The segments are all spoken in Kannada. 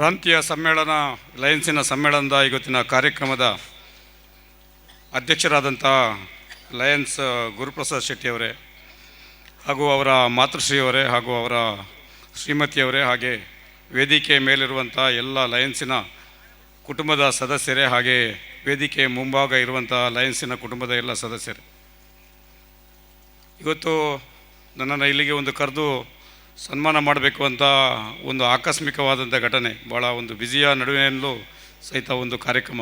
ಪ್ರಾಂತೀಯ ಸಮ್ಮೇಳನ, ಲಯನ್ಸಿನ ಸಮ್ಮೇಳನದ ಇವತ್ತಿನ ಕಾರ್ಯಕ್ರಮದ ಅಧ್ಯಕ್ಷರಾದಂಥ ಲಯನ್ಸ್ ಗುರುಪ್ರಸಾದ್ ಶೆಟ್ಟಿಯವರೇ ಹಾಗೂ ಅವರ ಮಾತೃಶ್ರೀಯವರೇ ಹಾಗೂ ಅವರ ಶ್ರೀಮತಿಯವರೇ ಹಾಗೆ ವೇದಿಕೆ ಮೇಲಿರುವಂಥ ಎಲ್ಲ ಲಯನ್ಸಿನ ಕುಟುಂಬದ ಸದಸ್ಯರೇ ಹಾಗೆ ವೇದಿಕೆ ಮುಂಭಾಗ ಇರುವಂಥ ಲಯನ್ಸಿನ ಕುಟುಂಬದ ಎಲ್ಲ ಸದಸ್ಯರೇ. ಇವತ್ತು ನನ್ನನ್ನು ಇಲ್ಲಿಗೆ ಒಂದು ಕರೆದು ಸನ್ಮಾನ ಮಾಡಬೇಕು ಅಂತ ಒಂದು ಆಕಸ್ಮಿಕವಾದಂಥ ಘಟನೆ ಭಾಳ ಒಂದು ಬ್ಯುಸಿಯ ನಡುವೆಯಲ್ಲೂ ಸಹಿತ ಒಂದು ಕಾರ್ಯಕ್ರಮ.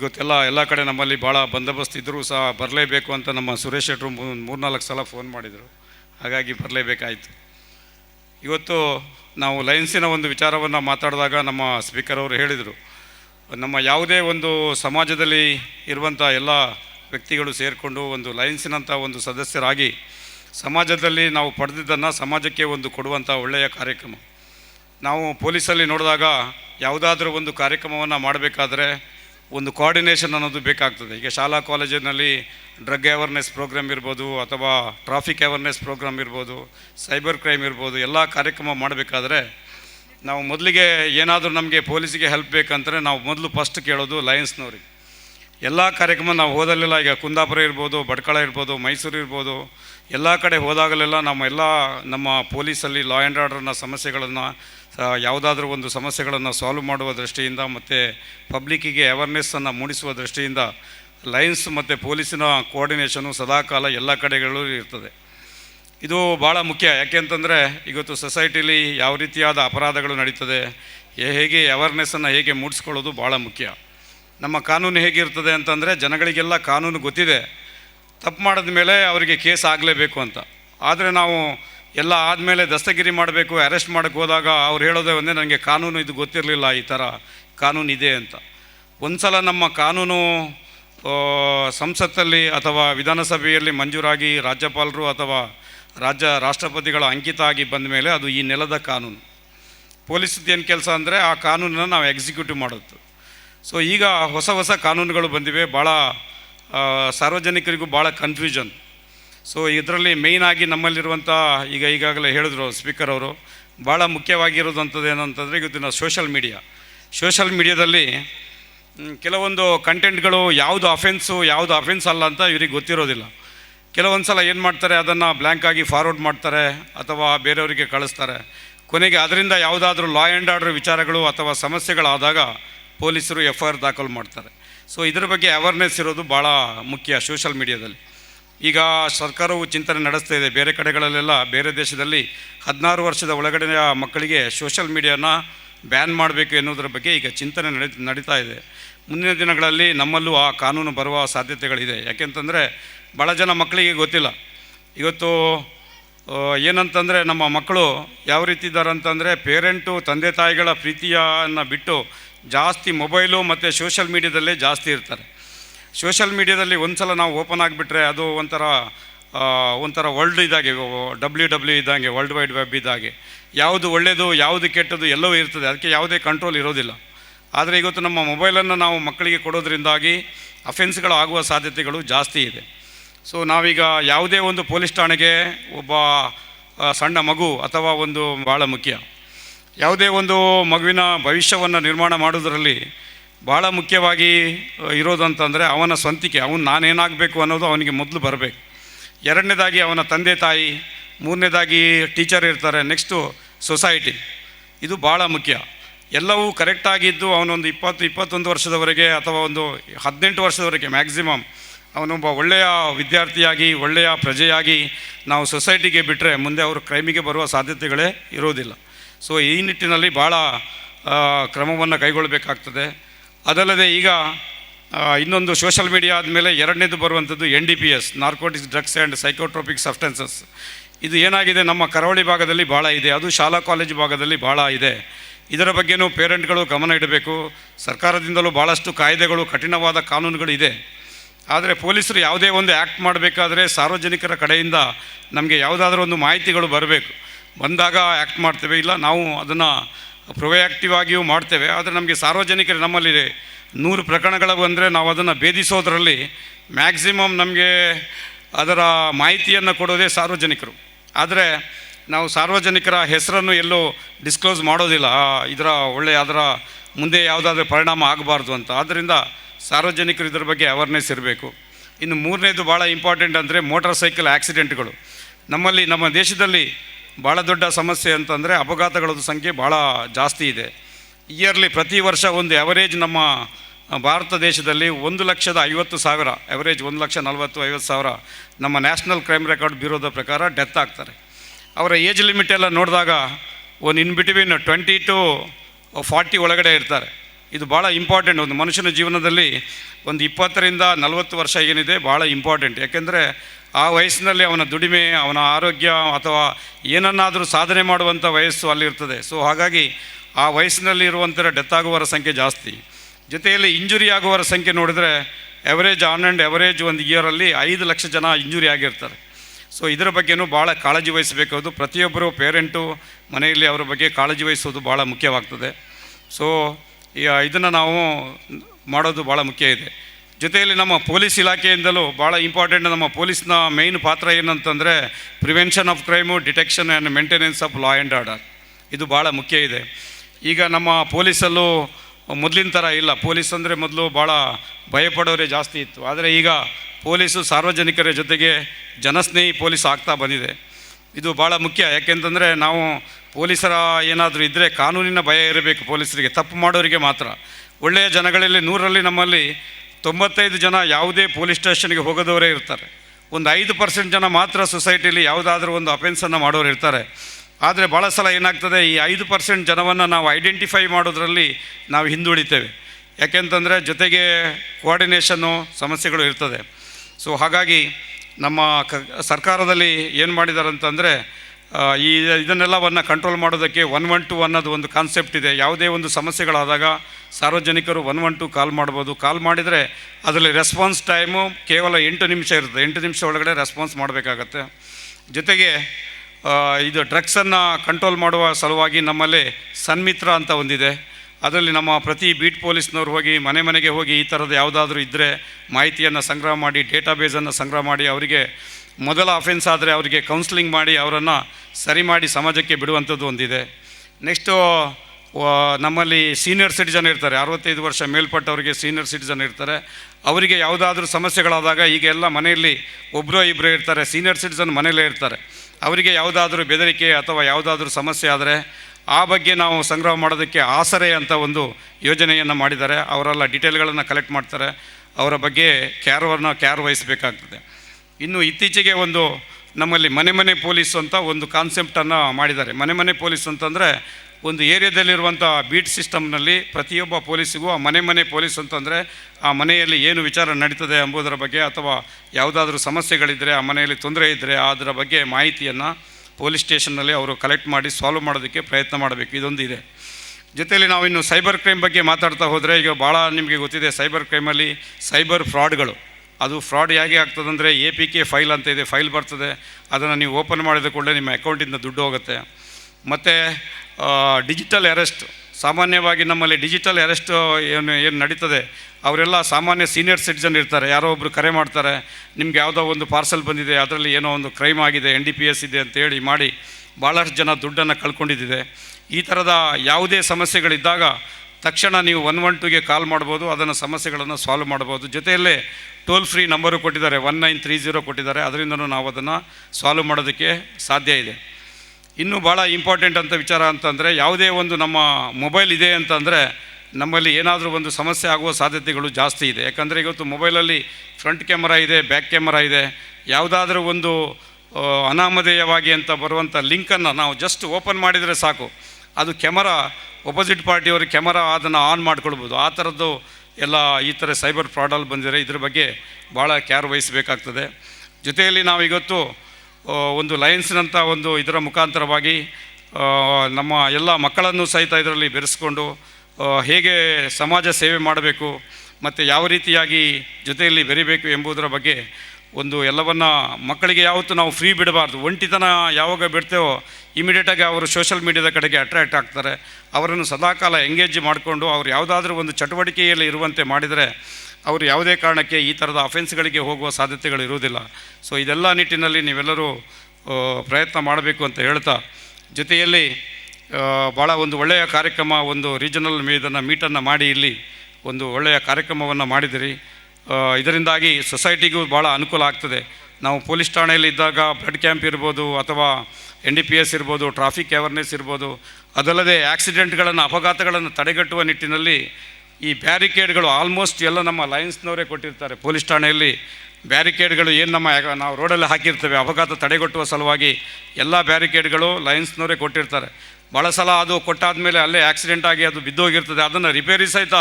ಇವತ್ತೆಲ್ಲ ಎಲ್ಲ ಕಡೆ ನಮ್ಮಲ್ಲಿ ಭಾಳ ಬಂದೋಬಸ್ತ್ ಇದ್ದರೂ ಸಹ ಬರಲೇಬೇಕು ಅಂತ ನಮ್ಮ ಸುರೇಶ್ ಶೆಟ್ಟರು ಮೂರ್ನಾಲ್ಕು ಸಲ ಫೋನ್ ಮಾಡಿದರು. ಹಾಗಾಗಿ ಬರಲೇಬೇಕಾಯಿತು. ಇವತ್ತು ನಾವು ಲಯನ್ಸಿನ ಒಂದು ವಿಚಾರವನ್ನು ಮಾತಾಡಿದಾಗ ನಮ್ಮ ಸ್ಪೀಕರ್ ಅವರು ಹೇಳಿದರು. ನಮ್ಮ ಯಾವುದೇ ಒಂದು ಸಮಾಜದಲ್ಲಿ ಇರುವಂಥ ಎಲ್ಲ ವ್ಯಕ್ತಿಗಳು ಸೇರಿಕೊಂಡು ಒಂದು ಲೈನ್ಸಿನಂಥ ಒಂದು ಸದಸ್ಯರಾಗಿ ಸಮಾಜದಲ್ಲಿ ನಾವು ಪಡೆದಿದ್ದನ್ನು ಸಮಾಜಕ್ಕೆ ಒಂದು ಕೊಡುವಂಥ ಒಳ್ಳೆಯ ಕಾರ್ಯಕ್ರಮ. ನಾವು ಪೊಲೀಸಲ್ಲಿ ನೋಡಿದಾಗ ಯಾವುದಾದ್ರೂ ಒಂದು ಕಾರ್ಯಕ್ರಮವನ್ನು ಮಾಡಬೇಕಾದ್ರೆ ಒಂದು ಕೋಆರ್ಡಿನೇಷನ್ ಅನ್ನೋದು ಬೇಕಾಗ್ತದೆ. ಈಗ ಶಾಲಾ ಕಾಲೇಜಿನಲ್ಲಿ ಡ್ರಗ್ ಅವೇರ್ನೆಸ್ ಪ್ರೋಗ್ರಾಮ್ ಇರ್ಬೋದು ಅಥವಾ ಟ್ರಾಫಿಕ್ ಅವೇರ್ನೆಸ್ ಪ್ರೋಗ್ರಾಮ್ ಇರ್ಬೋದು ಸೈಬರ್ ಕ್ರೈಮ್ ಇರ್ಬೋದು, ಎಲ್ಲ ಕಾರ್ಯಕ್ರಮ ಮಾಡಬೇಕಾದ್ರೆ ನಾವು ಮೊದಲಿಗೆ ಏನಾದರೂ ನಮಗೆ ಪೊಲೀಸಿಗೆ ಹೆಲ್ಪ್ ಬೇಕಂದರೆ ನಾವು ಮೊದಲು ಫಸ್ಟ್ ಕೇಳೋದು ಲಯನ್ಸ್ನವ್ರಿಗೆ ಎಲ್ಲ ಕಾರ್ಯಕ್ರಮ ನಾವು ಹೋದಲ್ಲೆಲ್ಲ ಈಗ ಕುಂದಾಪುರ ಇರ್ಬೋದು, ಭಟ್ಕಳ ಇರ್ಬೋದು, ಮೈಸೂರು ಇರ್ಬೋದು, ಎಲ್ಲ ಕಡೆ ಹೋದಾಗಲೆಲ್ಲ ನಮ್ಮ ಎಲ್ಲ ನಮ್ಮ ಪೊಲೀಸಲ್ಲಿ ಲಾ ಆ್ಯಂಡ್ ಆರ್ಡರ್ನ ಸಮಸ್ಯೆಗಳನ್ನು ಯಾವುದಾದ್ರೂ ಒಂದು ಸಮಸ್ಯೆಗಳನ್ನು ಸಾಲ್ವ್ ಮಾಡುವ ದೃಷ್ಟಿಯಿಂದ ಮತ್ತು ಪಬ್ಲಿಕ್ಕಿಗೆ ಅವೇರ್ನೆಸ್ಸನ್ನು ಮೂಡಿಸುವ ದೃಷ್ಟಿಯಿಂದ ಲೈನ್ಸ್ ಮತ್ತು ಪೊಲೀಸಿನ ಕೋಆರ್ಡಿನೇಷನು ಸದಾಕಾಲ ಎಲ್ಲ ಕಡೆಗಳಲ್ಲೂ ಇರ್ತದೆ. ಇದು ಭಾಳ ಮುಖ್ಯ. ಯಾಕೆ ಅಂತಂದರೆ ಇವತ್ತು ಸೊಸೈಟಿಲಿ ಯಾವ ರೀತಿಯಾದ ಅಪರಾಧಗಳು ನಡೀತದೆ ಹೇಗೆ ಅವೇರ್ನೆಸ್ಸನ್ನು ಹೇಗೆ ಮೂಡಿಸ್ಕೊಳ್ಳೋದು ಭಾಳ ಮುಖ್ಯ. ನಮ್ಮ ಕಾನೂನು ಹೇಗಿರ್ತದೆ ಅಂತಂದರೆ ಜನಗಳಿಗೆಲ್ಲ ಕಾನೂನು ಗೊತ್ತಿದೆ. ತಪ್ಪು ಮಾಡಿದ ಮೇಲೆ ಅವರಿಗೆ ಕೇಸ್ ಆಗಲೇಬೇಕು ಅಂತ. ಆದರೆ ನಾವು ಎಲ್ಲ ಆದಮೇಲೆ ದಸ್ತಗಿರಿ ಮಾಡಬೇಕು, ಅರೆಸ್ಟ್ ಮಾಡೋಕ್ಕೆ ಹೋದಾಗ ಅವ್ರು ಹೇಳೋದೇ ಒಂದೇ, ನನಗೆ ಕಾನೂನು ಇದು ಗೊತ್ತಿರಲಿಲ್ಲ ಈ ಥರ ಕಾನೂನು ಇದೆ ಅಂತ. ಒಂದು ಸಲ ನಮ್ಮ ಕಾನೂನು ಸಂಸತ್ತಲ್ಲಿ ಅಥವಾ ವಿಧಾನಸಭೆಯಲ್ಲಿ ಮಂಜೂರಾಗಿ ರಾಜ್ಯಪಾಲರು ಅಥವಾ ರಾಜ್ಯ ರಾಷ್ಟ್ರಪತಿಗಳ ಅಂಕಿತ ಆಗಿ ಬಂದ ಮೇಲೆ ಅದು ಈ ನೆಲದ ಕಾನೂನು. ಪೊಲೀಸದ್ದು ಏನು ಕೆಲಸ ಅಂದರೆ ಆ ಕಾನೂನನ್ನು ನಾವು ಎಕ್ಸಿಕ್ಯೂಟಿವ್ ಮಾಡೋದು. ಸೊ ಈಗ ಹೊಸ ಹೊಸ ಕಾನೂನುಗಳು ಬಂದಿವೆ. ಭಾಳ ಸಾರ್ವಜನಿಕರಿಗೂ ಭಾಳ ಕನ್ಫ್ಯೂಷನ್ ಸೊ ಇದರಲ್ಲಿ ಮೇಯ್ನಾಗಿ ನಮ್ಮಲ್ಲಿರುವಂಥ ಈಗ ಈಗಾಗಲೇ ಹೇಳಿದ್ರು ಸ್ಪೀಕರ್ ಅವರು, ಭಾಳ ಮುಖ್ಯವಾಗಿರೋದು ಅಂಥದ್ದು ಏನಂತಂದರೆ ಇವತ್ತಿನ ಸೋಷಲ್ ಮೀಡಿಯಾ ಸೋಷಲ್ ಮೀಡಿಯಾದಲ್ಲಿ ಕೆಲವೊಂದು ಕಂಟೆಂಟ್ಗಳು ಯಾವುದು ಅಫೆನ್ಸು ಯಾವುದು ಅಫೆನ್ಸ್ ಅಲ್ಲ ಅಂತ ಇವ್ರಿಗೆ ಗೊತ್ತಿರೋದಿಲ್ಲ. ಕೆಲವೊಂದು ಸಲ ಏನು ಮಾಡ್ತಾರೆ, ಅದನ್ನು ಬ್ಲ್ಯಾಂಕ್ ಆಗಿ ಫಾರ್ವರ್ಡ್ ಮಾಡ್ತಾರೆ, ಅಥವಾ ಬೇರೆಯವರಿಗೆ ಕಳಿಸ್ತಾರೆ. ಕೊನೆಗೆ ಅದರಿಂದ ಯಾವುದಾದ್ರೂ ಲಾ ಆ್ಯಂಡ್ ಆರ್ಡರ್ ವಿಚಾರಗಳು ಅಥವಾ ಸಮಸ್ಯೆಗಳಾದಾಗ ಪೊಲೀಸರು ಎಫ್ ಐ ಆರ್ ದಾಖಲು ಮಾಡ್ತಾರೆ. ಸೊ ಇದರ ಬಗ್ಗೆ ಅವೇರ್ನೆಸ್ ಇರೋದು ಭಾಳ ಮುಖ್ಯ ಸೋಷಲ್ ಮೀಡಿಯಾದಲ್ಲಿ ಈಗ ಸರ್ಕಾರವು ಚಿಂತನೆ ನಡೆಸ್ತಾ ಇದೆ. ಬೇರೆ ಕಡೆಗಳಲ್ಲೆಲ್ಲ, ಬೇರೆ ದೇಶದಲ್ಲಿ ಹದಿನಾರು ವರ್ಷದ ಒಳಗಡೆಯ ಮಕ್ಕಳಿಗೆ ಸೋಷಲ್ ಮೀಡಿಯಾನ ಬ್ಯಾನ್ ಮಾಡಬೇಕು ಎನ್ನುವುದರ ಬಗ್ಗೆ ಈಗ ಚಿಂತನೆ ನಡೆ, ನಡೀತಾ ಇದೆ. ಮುಂದಿನ ದಿನಗಳಲ್ಲಿ ನಮ್ಮಲ್ಲೂ ಆ ಕಾನೂನು ಬರುವ ಸಾಧ್ಯತೆಗಳಿದೆ. ಯಾಕೆಂತಂದರೆ ಭಾಳ ಜನ ಮಕ್ಕಳಿಗೆ ಗೊತ್ತಿಲ್ಲ. ಇವತ್ತು ಏನಂತಂದರೆ ನಮ್ಮ ಮಕ್ಕಳು ಯಾವ ರೀತಿ ಇದ್ದಾರೆ ಅಂತಂದರೆ ಪೇರೆಂಟು ತಂದೆ, ತಾಯಿಗಳ ಪ್ರೀತಿಯನ್ನು ಬಿಟ್ಟು ಜಾಸ್ತಿ ಮೊಬೈಲು ಮತ್ತು ಸೋಷಲ್ ಮೀಡ್ಯಾದಲ್ಲೇ ಜಾಸ್ತಿ ಇರ್ತಾರೆ. ಸೋಷಲ್ ಮೀಡಿಯಾದಲ್ಲಿ ಒಂದು ಸಲ ನಾವು ಓಪನ್ ಆಗಿಬಿಟ್ರೆ ಅದು ಒಂಥರ ಒಂಥರ ವರ್ಲ್ಡ್ ಇದಾಗೆ ಡಬ್ಲ್ಯೂ ಡಬ್ಲ್ಯೂ ಇದ್ದಂಗೆ ವರ್ಲ್ಡ್ ವೈಡ್ ವೆಬ್ ಇದ್ದಾಗೆ ಯಾವುದು ಒಳ್ಳೆಯದು ಯಾವುದು ಕೆಟ್ಟದ್ದು ಎಲ್ಲವೂ ಇರ್ತದೆ. ಅದಕ್ಕೆ ಯಾವುದೇ ಕಂಟ್ರೋಲ್ ಇರೋದಿಲ್ಲ. ಆದರೆ ಇವತ್ತು ನಮ್ಮ ಮೊಬೈಲನ್ನು ನಾವು ಮಕ್ಕಳಿಗೆ ಕೊಡೋದ್ರಿಂದಾಗಿ ಅಫೆನ್ಸ್ಗಳು ಆಗುವ ಸಾಧ್ಯತೆಗಳು ಜಾಸ್ತಿ ಇದೆ. ಸೊ ನಾವೀಗ ಯಾವುದೇ ಒಂದು ಪೊಲೀಸ್ ಠಾಣೆಗೆ ಒಬ್ಬ ಸಣ್ಣ ಮಗು ಅಥವಾ ಒಂದು ಭಾಳ ಮುಖ್ಯ. ಯಾವುದೇ ಒಂದು ಮಗುವಿನ ಭವಿಷ್ಯವನ್ನು ನಿರ್ಮಾಣ ಮಾಡೋದರಲ್ಲಿ ಭಾಳ ಮುಖ್ಯವಾಗಿ ಇರೋದು ಅಂತಂದರೆ ಅವನ ಸ್ವಂತಿಕೆ, ಅವನು ನಾನೇನಾಗಬೇಕು ಅನ್ನೋದು ಅವನಿಗೆ ಮೊದಲು ಬರಬೇಕು. ಎರಡನೇದಾಗಿ ಅವನ ತಂದೆ ತಾಯಿ, ಮೂರನೇದಾಗಿ ಟೀಚರ್ ಇರ್ತಾರೆ, ನೆಕ್ಸ್ಟು ಸೊಸೈಟಿ. ಇದು ಭಾಳ ಮುಖ್ಯ. ಎಲ್ಲವೂ ಕರೆಕ್ಟಾಗಿದ್ದು ಅವನೊಂದು ಇಪ್ಪತ್ತು, ಇಪ್ಪತ್ತೊಂದು ವರ್ಷದವರೆಗೆ ಅಥವಾ ಒಂದು ಹದಿನೆಂಟು ವರ್ಷದವರೆಗೆ ಮ್ಯಾಕ್ಸಿಮಮ್ ಅವನೊಬ್ಬ ಒಳ್ಳೆಯ ವಿದ್ಯಾರ್ಥಿಯಾಗಿ, ಒಳ್ಳೆಯ ಪ್ರಜೆಯಾಗಿ ನಾವು ಸೊಸೈಟಿಗೆ ಬಿಟ್ಟರೆ ಮುಂದೆ ಅವರು ಕ್ರೈಮಿಗೆ ಬರುವ ಸಾಧ್ಯತೆಗಳೇ ಇರೋದಿಲ್ಲ. ಸೊ ಈ ನಿಟ್ಟಿನಲ್ಲಿ ಭಾಳ ಕ್ರಮವನ್ನು ಕೈಗೊಳ್ಳಬೇಕಾಗ್ತದೆ. ಅದಲ್ಲದೆ ಈಗ ಇನ್ನೊಂದು ಸೋಷಲ್ ಮೀಡಿಯಾ ಆದಮೇಲೆ ಎರಡನೇದು ಬರುವಂಥದ್ದು N D P S narcotics drugs and psychotropic substances ಇದು ಏನಾಗಿದೆ, ನಮ್ಮ ಕರಾವಳಿ ಭಾಗದಲ್ಲಿ ಭಾಳ ಇದೆ, ಅದು ಶಾಲಾ ಕಾಲೇಜು ಭಾಗದಲ್ಲಿ ಭಾಳ ಇದೆ. ಇದರ ಬಗ್ಗೆನೂ ಪೇರೆಂಟ್ಗಳು ಗಮನ ಇಡಬೇಕು. ಸರ್ಕಾರದಿಂದಲೂ ಭಾಳಷ್ಟು ಕಾಯ್ದೆಗಳು, ಕಠಿಣವಾದ ಕಾನೂನುಗಳು ಇದೆ. ಆದರೆ ಪೊಲೀಸರು ಯಾವುದೇ ಒಂದು ಆ್ಯಕ್ಟ್ ಮಾಡಬೇಕಾದ್ರೆ ಸಾರ್ವಜನಿಕರ ಕಡೆಯಿಂದ ನಮಗೆ ಯಾವುದಾದ್ರೂ ಒಂದು ಮಾಹಿತಿಗಳು ಬರಬೇಕು. ಬಂದಾಗ ಆ್ಯಕ್ಟ್ ಮಾಡ್ತೇವೆ. ಇಲ್ಲ, ನಾವು ಅದನ್ನು ಪ್ರೊಯಾಕ್ಟಿವ್ ಆಗಿಯೂ ಮಾಡ್ತೇವೆ. ಆದರೆ ನಮಗೆ ಸಾರ್ವಜನಿಕರು ನಮ್ಮಲ್ಲಿ ನೂರು ಪ್ರಕರಣಗಳು ಬಂದರೆ ನಾವು ಅದನ್ನು ಭೇದಿಸೋದ್ರಲ್ಲಿ ಮ್ಯಾಕ್ಸಿಮಮ್ ನಮಗೆ ಅದರ ಮಾಹಿತಿಯನ್ನು ಕೊಡೋದೇ ಸಾರ್ವಜನಿಕರು. ಆದರೆ ನಾವು ಸಾರ್ವಜನಿಕರ ಹೆಸರನ್ನು ಎಲ್ಲೂ ಡಿಸ್ಕ್ಲೋಸ್ ಮಾಡೋದಿಲ್ಲ. ಇದರ ಒಳ್ಳೆಯ ಅದರ ಮುಂದೆ ಯಾವುದಾದ್ರೂ ಪರಿಣಾಮ ಆಗಬಾರ್ದು ಅಂತ. ಆದ್ದರಿಂದ ಸಾರ್ವಜನಿಕರು ಇದರ ಬಗ್ಗೆ ಅವೇರ್ನೆಸ್ ಇರಬೇಕು. ಇನ್ನು ಮೂರನೇದು ಭಾಳ ಇಂಪಾರ್ಟೆಂಟ್ ಅಂದರೆ ಮೋಟಾರ್ ಸೈಕಲ್ ಆಕ್ಸಿಡೆಂಟ್ಗಳು ನಮ್ಮಲ್ಲಿ ನಮ್ಮ ದೇಶದಲ್ಲಿ ಭಾಳ ದೊಡ್ಡ ಸಮಸ್ಯೆ ಅಂತಂದರೆ ಅಪಘಾತಗಳ ಸಂಖ್ಯೆ ಭಾಳ ಜಾಸ್ತಿ ಇದೆ. ಇಯರ್ಲಿ ಪ್ರತಿ ವರ್ಷ ಒಂದು ಎವರೇಜ್ ನಮ್ಮ ಭಾರತ ದೇಶದಲ್ಲಿ ಒಂದು ಲಕ್ಷದ ಐವತ್ತು ಸಾವಿರ ಎವರೇಜ್ ಒಂದು ಲಕ್ಷ ನಲವತ್ತು, ಐವತ್ತು ಸಾವಿರ ನಮ್ಮ ನ್ಯಾಷನಲ್ ಕ್ರೈಮ್ ರೆಕಾರ್ಡ್ ಬ್ಯೂರೋದ ಪ್ರಕಾರ ಡೆತ್ ಆಗ್ತಾರೆ. ಅವರ ಏಜ್ ಲಿಮಿಟ್ ಎಲ್ಲ ನೋಡಿದಾಗ ಒಂದು in between twenty to forty ಒಳಗಡೆ ಇರ್ತಾರೆ. ಇದು ಭಾಳ ಇಂಪಾರ್ಟೆಂಟ್ ಒಂದು ಮನುಷ್ಯನ ಜೀವನದಲ್ಲಿ ಒಂದು ಇಪ್ಪತ್ತರಿಂದ ನಲವತ್ತು ವರ್ಷ ಏನಿದೆ ಭಾಳ ಇಂಪಾರ್ಟೆಂಟ್ ಯಾಕೆಂದರೆ ಆ ವಯಸ್ಸಿನಲ್ಲಿ ಅವನ ದುಡಿಮೆ, ಅವನ ಆರೋಗ್ಯ ಅಥವಾ ಏನನ್ನಾದರೂ ಸಾಧನೆ ಮಾಡುವಂಥ ವಯಸ್ಸು ಅಲ್ಲಿರ್ತದೆ. ಸೊ ಹಾಗಾಗಿ ಆ ವಯಸ್ಸಿನಲ್ಲಿ ಇರುವಂಥರ ಡೆತ್ ಆಗುವವರ ಸಂಖ್ಯೆ ಜಾಸ್ತಿ. ಜೊತೆಯಲ್ಲಿ ಇಂಜುರಿ ಆಗುವವರ ಸಂಖ್ಯೆ ನೋಡಿದರೆ ಎವರೇಜ್ ಆನ್ ಆ್ಯಂಡ್ ಎವರೇಜ್ ಒಂದು ಇಯರಲ್ಲಿ ಐದು ಲಕ್ಷ ಜನ ಇಂಜುರಿ ಆಗಿರ್ತಾರೆ. ಸೊ ಇದರ ಬಗ್ಗೆನೂ ಭಾಳ ಕಾಳಜಿ ವಹಿಸಬೇಕಾದ್ದು ಪ್ರತಿಯೊಬ್ಬರು ಪೇರೆಂಟು ಮನೆಯಲ್ಲಿ ಅವರ ಬಗ್ಗೆ ಕಾಳಜಿ ವಹಿಸೋದು ಭಾಳ ಮುಖ್ಯವಾಗ್ತದೆ. ಸೊ ಇದನ್ನು ನಾವು ಮಾಡೋದು ಭಾಳ ಮುಖ್ಯ ಇದೆ. ಜೊತೆಯಲ್ಲಿ ನಮ್ಮ ಪೊಲೀಸ್ ಇಲಾಖೆಯಿಂದಲೂ ಭಾಳ ಇಂಪಾರ್ಟೆಂಟ್ ನಮ್ಮ ಪೊಲೀಸ್ನ ಮೇಯ್ನ್ ಪಾತ್ರ ಏನಂತಂದರೆ prevention of crime detection and maintenance of law and order ಇದು ಭಾಳ ಮುಖ್ಯ ಇದೆ. ಈಗ ನಮ್ಮ ಪೊಲೀಸಲ್ಲೂ ಮೊದಲಿನ ಥರ ಇಲ್ಲ. ಪೊಲೀಸ್ ಅಂದರೆ ಮೊದಲು ಭಾಳ ಭಯಪಡೋರೇ ಜಾಸ್ತಿ ಇತ್ತು. ಆದರೆ ಈಗ ಪೊಲೀಸು ಸಾರ್ವಜನಿಕರ ಜೊತೆಗೆ ಜನಸ್ನೇಹಿ ಪೊಲೀಸ್ ಆಗ್ತಾ ಬಂದಿದೆ. ಇದು ಭಾಳ ಮುಖ್ಯ. ಯಾಕೆಂತಂದರೆ ನಾವು ಪೊಲೀಸರ ಏನಾದರೂ ಇದ್ದರೆ ಕಾನೂನಿನ ಭಯ ಇರಬೇಕು ಪೊಲೀಸರಿಗೆ. ತಪ್ಪು ಮಾಡೋರಿಗೆ ಮಾತ್ರ. ಒಳ್ಳೆಯ ಜನಗಳಲ್ಲಿ ನೂರಲ್ಲಿ ನಮ್ಮಲ್ಲಿ ತೊಂಬತ್ತೈದು ಜನ ಯಾವುದೇ ಪೊಲೀಸ್ ಸ್ಟೇಷನ್ಗೆ ಹೋಗೋದವರೇ ಇರ್ತಾರೆ. ಒಂದು ಐದು ಪರ್ಸೆಂಟ್ ಜನ ಮಾತ್ರ ಸೊಸೈಟಿಯಲ್ಲಿ ಯಾವುದಾದ್ರೂ ಒಂದು ಅಫೆನ್ಸನ್ನು ಮಾಡೋರು ಇರ್ತಾರೆ. ಆದರೆ ಭಾಳ ಸಲ ಏನಾಗ್ತದೆ, ಈ ಐದು ಪರ್ಸೆಂಟ್ ಜನವನ್ನು ನಾವು ಐಡೆಂಟಿಫೈ ಮಾಡೋದ್ರಲ್ಲಿ ನಾವು ಹಿಂದುಳಿತೇವೆ. ಯಾಕೆಂತಂದರೆ ಜೊತೆಗೆ ಕೋಆರ್ಡಿನೇಷನ್ನು ಸಮಸ್ಯೆಗಳು ಇರ್ತದೆ. ಸೊ ಹಾಗಾಗಿ ನಮ್ಮ ಕ, ಸರ್ಕಾರದಲ್ಲಿ ಏನು ಮಾಡಿದ್ದಾರೆ ಅಂತಂದರೆ ಈ ಇದನ್ನೆಲ್ಲವನ್ನು ಕಂಟ್ರೋಲ್ ಮಾಡೋದಕ್ಕೆ ಒನ್ ಒನ್ ಟು ಅನ್ನೋದು ಒಂದು ಕಾನ್ಸೆಪ್ಟ್ ಇದೆ. ಯಾವುದೇ ಒಂದು ಸಮಸ್ಯೆಗಳಾದಾಗ ಸಾರ್ವಜನಿಕರು ಒನ್ ಒನ್ ಟು ಕಾಲ್ ಮಾಡ್ಬೋದು. ಕಾಲ್ ಮಾಡಿದರೆ ಅದರಲ್ಲಿ ರೆಸ್ಪಾನ್ಸ್ ಟೈಮು ಕೇವಲ ಎಂಟು ನಿಮಿಷ ಇರುತ್ತೆ. ಎಂಟು ನಿಮಿಷ ಒಳಗಡೆ ರೆಸ್ಪಾನ್ಸ್ ಮಾಡಬೇಕಾಗತ್ತೆ. ಜೊತೆಗೆ ಇದು ಡ್ರಗ್ಸನ್ನು ಕಂಟ್ರೋಲ್ ಮಾಡುವ ಸಲುವಾಗಿ ನಮ್ಮಲ್ಲಿ ಸನ್ಮಿತ್ರ ಅಂತ ಒಂದಿದೆ. ಅದರಲ್ಲಿ ನಮ್ಮ ಪ್ರತಿ ಬೀಟ್ ಪೊಲೀಸ್ನವ್ರು ಹೋಗಿ, ಮನೆ ಮನೆಗೆ ಹೋಗಿ ಈ ಥರದ್ದು ಯಾವುದಾದ್ರೂ ಇದ್ದರೆ ಮಾಹಿತಿಯನ್ನು ಸಂಗ್ರಹ ಮಾಡಿ ಡೇಟಾಬೇಸನ್ನು ಸಂಗ್ರಹ ಮಾಡಿ, ಅವರಿಗೆ ಮೊದಲ ಅಫೆನ್ಸ್ ಆದರೆ ಅವರಿಗೆ ಕೌನ್ಸಿಲಿಂಗ್ ಮಾಡಿ ಅವರನ್ನು ಸರಿ ಮಾಡಿ ಸಮಾಜಕ್ಕೆ ಬಿಡುವಂಥದ್ದು ಒಂದಿದೆ. ನೆಕ್ಸ್ಟು ನಮ್ಮಲ್ಲಿ ಸೀನಿಯರ್ ಸಿಟಿಜನ್ ಇರ್ತಾರೆ. ಅರವತ್ತೈದು ವರ್ಷ ಮೇಲ್ಪಟ್ಟವರಿಗೆ ಸೀನಿಯರ್ ಸಿಟಿಜನ್ ಇರ್ತಾರೆ. ಅವರಿಗೆ ಯಾವುದಾದ್ರೂ ಸಮಸ್ಯೆಗಳಾದಾಗ ಈಗ ಎಲ್ಲ ಮನೆಯಲ್ಲಿ ಒಬ್ಬರೋ ಇಬ್ಬರು ಇರ್ತಾರೆ. ಸೀನಿಯರ್ ಸಿಟಿಜನ್ ಮನೆಯಲ್ಲೇ ಇರ್ತಾರೆ. ಅವರಿಗೆ ಯಾವುದಾದ್ರೂ ಬೆದರಿಕೆ ಅಥವಾ ಯಾವುದಾದ್ರೂ ಸಮಸ್ಯೆ ಆದರೆ ಆ ಬಗ್ಗೆ ನಾವು ಸಂಗ್ರಹ ಮಾಡೋದಕ್ಕೆ ಆಸರೆ ಅಂತ ಒಂದು ಯೋಜನೆಯನ್ನು ಮಾಡಿದ್ದಾರೆ. ಅವರೆಲ್ಲ ಡೀಟೇಲ್ಗಳನ್ನು ಕಲೆಕ್ಟ್ ಮಾಡ್ತಾರೆ. ಅವರ ಬಗ್ಗೆ ಕ್ಯಾರ್ವರ್ನ ಕ್ಯಾರ್ ವಹಿಸಬೇಕಾಗ್ತದೆ. ಇನ್ನು ಇತ್ತೀಚೆಗೆ ಒಂದು ನಮ್ಮಲ್ಲಿ ಮನೆ ಮನೆ ಪೊಲೀಸ್ ಅಂತ ಒಂದು ಕಾನ್ಸೆಪ್ಟನ್ನು ಮಾಡಿದ್ದಾರೆ. ಮನೆ ಮನೆ ಪೊಲೀಸ್ ಅಂತಂದರೆ ಒಂದು ಏರಿಯಾದಲ್ಲಿರುವಂಥ ಬೀಟ್ ಸಿಸ್ಟಮ್ನಲ್ಲಿ ಪ್ರತಿಯೊಬ್ಬ ಪೊಲೀಸಿಗೂ ಆ ಮನೆ ಮನೆ ಪೊಲೀಸ್ ಅಂತಂದರೆ ಆ ಮನೆಯಲ್ಲಿ ಏನು ವಿಚಾರ ನಡೀತದೆ ಎಂಬುದರ ಬಗ್ಗೆ ಅಥವಾ ಯಾವುದಾದ್ರೂ ಸಮಸ್ಯೆಗಳಿದ್ದರೆ ಆ ಮನೆಯಲ್ಲಿ ತೊಂದರೆ ಇದ್ದರೆ ಅದರ ಬಗ್ಗೆ ಮಾಹಿತಿಯನ್ನು ಪೊಲೀಸ್ ಸ್ಟೇಷನ್ನಲ್ಲಿ ಅವರು ಕಲೆಕ್ಟ್ ಮಾಡಿ ಸಾಲ್ವ್ ಮಾಡೋದಕ್ಕೆ ಪ್ರಯತ್ನ ಮಾಡಬೇಕು. ಇದೊಂದು ಇದೆ ಜೊತೆಯಲ್ಲಿ ನಾವು ಇನ್ನು ಸೈಬರ್ ಕ್ರೈಮ್ ಬಗ್ಗೆ ಮಾತಾಡ್ತಾ ಹೋದರೆ ಈಗ ಭಾಳ ನಿಮಗೆ ಗೊತ್ತಿದೆ ಸೈಬರ್ ಕ್ರೈಮಲ್ಲಿ ಸೈಬರ್ ಫ್ರಾಡ್ಗಳು ಅದು ಫ್ರಾಡ್ ಹೇಗೆ ಆಗ್ತದಂದರೆ ಎ ಪಿ ಕೆ ಫೈಲ್ ಅಂತ ಇದೆ, ಫೈಲ್ ಬರ್ತದೆ. ಅದನ್ನು ನೀವು ಓಪನ್ ಮಾಡಿದ ಕೂಡಲೇ ನಿಮ್ಮ ಅಕೌಂಟಿಂದ ದುಡ್ಡು ಹೋಗುತ್ತೆ. ಮತ್ತು ಡಿಜಿಟಲ್ ಅರೆಸ್ಟ್. ಸಾಮಾನ್ಯವಾಗಿ ನಮ್ಮಲ್ಲಿ ಡಿಜಿಟಲ್ ಅರೆಸ್ಟ್, ಏನು ಏನು ನಡೀತದೆ. ಅವರೆಲ್ಲ ಸಾಮಾನ್ಯ ಸೀನಿಯರ್ ಸಿಟಿಜನ್ ಇರ್ತಾರೆ. ಯಾರೋ ಒಬ್ಬರು ಕರೆ ಮಾಡ್ತಾರೆ. ನಿಮ್ಗೆ ಯಾವುದೋ ಒಂದು ಪಾರ್ಸಲ್ ಬಂದಿದೆ, ಅದರಲ್ಲಿ ಏನೋ ಒಂದು ಕ್ರೈಮ್ ಆಗಿದೆ ಎನ್ ಡಿ ಪಿ ಎಸ್ ಇದೆ ಅಂತೇಳಿ ಮಾಡಿ ಭಾಳಷ್ಟು ಜನ ದುಡ್ಡನ್ನು ಕಳ್ಕೊಂಡಿದ್ದಿದೆ. ಈ ಥರದ ಯಾವುದೇ ಸಮಸ್ಯೆಗಳಿದ್ದಾಗ ತಕ್ಷಣ ನೀವು ಒನ್ ಒನ್ ಟುಗೆ ಕಾಲ್ ಮಾಡ್ಬೋದು, ಅದನ್ನು ಸಮಸ್ಯೆಗಳನ್ನು ಸಾಲ್ವ್ ಮಾಡ್ಬೋದು. ಜೊತೆಯಲ್ಲೇ ಟೋಲ್ ಫ್ರೀ ನಂಬರು ಕೊಟ್ಟಿದ್ದಾರೆ, ಒನ್ ನೈನ್ ತ್ರೀ ಜೀರೋ ಕೊಟ್ಟಿದ್ದಾರೆ. ಅದರಿಂದನೂ ನಾವು ಅದನ್ನು ಸಾಲ್ವ್ ಮಾಡೋದಕ್ಕೆ ಸಾಧ್ಯ ಇದೆ. ಇನ್ನೂ ಭಾಳ ಇಂಪಾರ್ಟೆಂಟ್ ಅಂತ ವಿಚಾರ ಅಂತಂದರೆ, ಯಾವುದೇ ಒಂದು ನಮ್ಮ ಮೊಬೈಲ್ ಇದೆ ಅಂತಂದರೆ, ನಮ್ಮಲ್ಲಿ ಏನಾದರೂ ಒಂದು ಸಮಸ್ಯೆ ಆಗುವ ಸಾಧ್ಯತೆಗಳು ಜಾಸ್ತಿ ಇದೆ. ಯಾಕಂದರೆ ಇವತ್ತು ಮೊಬೈಲಲ್ಲಿ ಫ್ರಂಟ್ ಕ್ಯಾಮರಾ ಇದೆ, ಬ್ಯಾಕ್ ಕ್ಯಾಮರಾ ಇದೆ. ಯಾವುದಾದ್ರೂ ಒಂದು ಅನಾಮಧೇಯವಾಗಿ ಅಂತ ಬರುವಂಥ ಲಿಂಕನ್ನು ನಾವು ಜಸ್ಟ್ ಓಪನ್ ಮಾಡಿದರೆ ಸಾಕು. ಅದು ಕ್ಯಾಮರಾ ಒಪೋಸಿಟ್ ಪಾರ್ಟಿಯವರು ಕ್ಯಾಮರಾ ಅದನ್ನು ಆನ್ ಮಾಡ್ಕೊಳ್ಬೋದು. ಆ ಥರದ್ದು ಎಲ್ಲ ಈ ಥರ ಸೈಬರ್ ಫ್ರಾಡಲ್ಲಿ ಬಂದಿದೆ. ಇದ್ರ ಬಗ್ಗೆ ಭಾಳ ಕ್ಯಾರ್ ವಹಿಸಬೇಕಾಗ್ತದೆ. ಜೊತೆಯಲ್ಲಿ ನಾವು ಇವತ್ತು ಒಂದು ಲಯನ್ಸ್ನಂಥ ಒಂದು ಇದರ ಮುಖಾಂತರವಾಗಿ ನಮ್ಮ ಎಲ್ಲ ಮಕ್ಕಳನ್ನು ಸಹಿತ ಇದರಲ್ಲಿ ಬೆರೆಸ್ಕೊಂಡು ಹೇಗೆ ಸಮಾಜ ಸೇವೆ ಮಾಡಬೇಕು, ಮತ್ತು ಯಾವ ರೀತಿಯಾಗಿ ಜೊತೆಯಲ್ಲಿ ಬೆರಿಬೇಕು ಎಂಬುದರ ಬಗ್ಗೆ ಒಂದು ಎಲ್ಲವನ್ನು ಮಕ್ಕಳಿಗೆ ಯಾವತ್ತೂ ನಾವು ಫ್ರೀ ಬಿಡಬಾರ್ದು. ಒಂಟಿತನ ಯಾವಾಗ ಬಿಡ್ತೇವೋ ಇಮಿಡಿಯೇಟಾಗಿ ಅವರು ಸೋಷಲ್ ಮೀಡಿಯಾದ ಕಡೆಗೆ ಅಟ್ರಾಕ್ಟ್ ಆಗ್ತಾರೆ. ಅವರನ್ನು ಸದಾಕಾಲ ಎಂಗೇಜ್ ಮಾಡಿಕೊಂಡು ಅವ್ರು ಯಾವುದಾದ್ರೂ ಒಂದು ಚಟುವಟಿಕೆಯಲ್ಲಿ ಇರುವಂತೆ ಮಾಡಿದರೆ ಅವರು ಯಾವುದೇ ಕಾರಣಕ್ಕೆ ಈ ಥರದ ಅಫೆನ್ಸ್ಗಳಿಗೆ ಹೋಗುವ ಸಾಧ್ಯತೆಗಳು ಇರುವುದಿಲ್ಲ. ಸೊ ಇದೆಲ್ಲ ನಿಟ್ಟಿನಲ್ಲಿ ನೀವೆಲ್ಲರೂ ಪ್ರಯತ್ನ ಮಾಡಬೇಕು ಅಂತ ಹೇಳ್ತಾ, ಜೊತೆಯಲ್ಲಿ ಭಾಳ ಒಂದು ಒಳ್ಳೆಯ ಕಾರ್ಯಕ್ರಮ ಒಂದು ರೀಜನಲ್ ಇದನ್ನು ಮೀಟನ್ನು ಮಾಡಿ ಇಲ್ಲಿ ಒಂದು ಒಳ್ಳೆಯ ಕಾರ್ಯಕ್ರಮವನ್ನು ಮಾಡಿದಿರಿ. ಇದರಿಂದಾಗಿ ಸೊಸೈಟಿಗೂ ಭಾಳ ಅನುಕೂಲ ಆಗ್ತದೆ. ನಾವು ಪೊಲೀಸ್ ಠಾಣೆಯಲ್ಲಿ ಇದ್ದಾಗ ಬ್ಲಡ್ ಕ್ಯಾಂಪ್ ಇರ್ಬೋದು ಅಥವಾ ಎನ್ ಡಿ ಪಿ ಎಸ್ ಇರ್ಬೋದು, ಟ್ರಾಫಿಕ್ ಅವೇರ್ನೆಸ್ ಇರ್ಬೋದು, ಅದಲ್ಲದೆ ಆ್ಯಕ್ಸಿಡೆಂಟ್ಗಳನ್ನು ಅಪಘಾತಗಳನ್ನು ತಡೆಗಟ್ಟುವ ನಿಟ್ಟಿನಲ್ಲಿ ಈ ಬ್ಯಾರಿಕೇಡ್ಗಳು ಆಲ್ಮೋಸ್ಟ್ ಎಲ್ಲ ನಮ್ಮ ಲಯನ್ಸ್ನವರೇ ಕೊಟ್ಟಿರ್ತಾರೆ. ಪೊಲೀಸ್ ಠಾಣೆಯಲ್ಲಿ ಬ್ಯಾರಿಕೇಡ್ಗಳು ಏನು ನಮ್ಮ ನಾವು ರೋಡಲ್ಲಿ ಹಾಕಿರ್ತೇವೆ, ಅಪಘಾತ ತಡೆಗಟ್ಟುವ ಸಲುವಾಗಿ ಎಲ್ಲ ಬ್ಯಾರಿಕೇಡ್ಗಳು ಲಯನ್ಸ್ನವರೇ ಕೊಟ್ಟಿರ್ತಾರೆ. ಭಾಳ ಸಲ ಅದು ಕೊಟ್ಟಾದ ಮೇಲೆ ಅಲ್ಲೇ ಆಕ್ಸಿಡೆಂಟ್ ಆಗಿ ಅದು ಬಿದ್ದೋಗಿರ್ತದೆ. ಅದನ್ನು ರಿಪೇರಿ ಸಹಿತ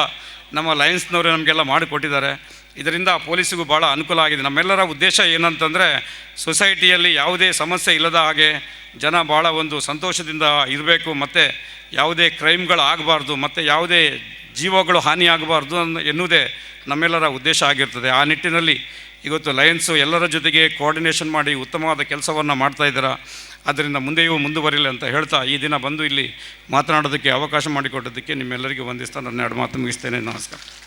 ನಮ್ಮ ಲಯನ್ಸ್ನವರೇ ನಮಗೆಲ್ಲ ಮಾಡಿಕೊಟ್ಟಿದ್ದಾರೆ. ಇದರಿಂದ ಪೊಲೀಸಿಗೂ ಭಾಳ ಅನುಕೂಲ ಆಗಿದೆ. ನಮ್ಮೆಲ್ಲರ ಉದ್ದೇಶ ಏನಂತಂದರೆ, ಸೊಸೈಟಿಯಲ್ಲಿ ಯಾವುದೇ ಸಮಸ್ಯೆ ಇಲ್ಲದ ಹಾಗೆ ಜನ ಭಾಳ ಒಂದು ಸಂತೋಷದಿಂದ ಇರಬೇಕು, ಮತ್ತು ಯಾವುದೇ ಕ್ರೈಮ್ಗಳು ಆಗಬಾರ್ದು, ಮತ್ತು ಯಾವುದೇ ಜೀವಗಳು ಹಾನಿಯಾಗಬಾರ್ದು ಎನ್ನುವುದೇ ನಮ್ಮೆಲ್ಲರ ಉದ್ದೇಶ ಆಗಿರ್ತದೆ. ಆ ನಿಟ್ಟಿನಲ್ಲಿ ಇವತ್ತು ಲಯನ್ಸು ಎಲ್ಲರ ಜೊತೆಗೆ ಕೋಆರ್ಡಿನೇಷನ್ ಮಾಡಿ ಉತ್ತಮವಾದ ಕೆಲಸವನ್ನು ಮಾಡ್ತಾ ಇದ್ದೀರಾ? ಅದರಿಂದ ಮುಂದೆಯೂ ಮುಂದುವರಿಲಿ ಅಂತ ಹೇಳ್ತಾ ಈ ದಿನ ಬಂದು ಇಲ್ಲಿ ಮಾತನಾಡೋದಕ್ಕೆ ಅವಕಾಶ ಮಾಡಿಕೊಟ್ಟದಕ್ಕೆ ನಿಮ್ಮೆಲ್ಲರಿಗೂ ವಂದಿಸ್ತಾ ನನ್ನ ಎರಡು ಮಾತು ಮುಗಿಸ್ತೇನೆ. ನಮಸ್ಕಾರ.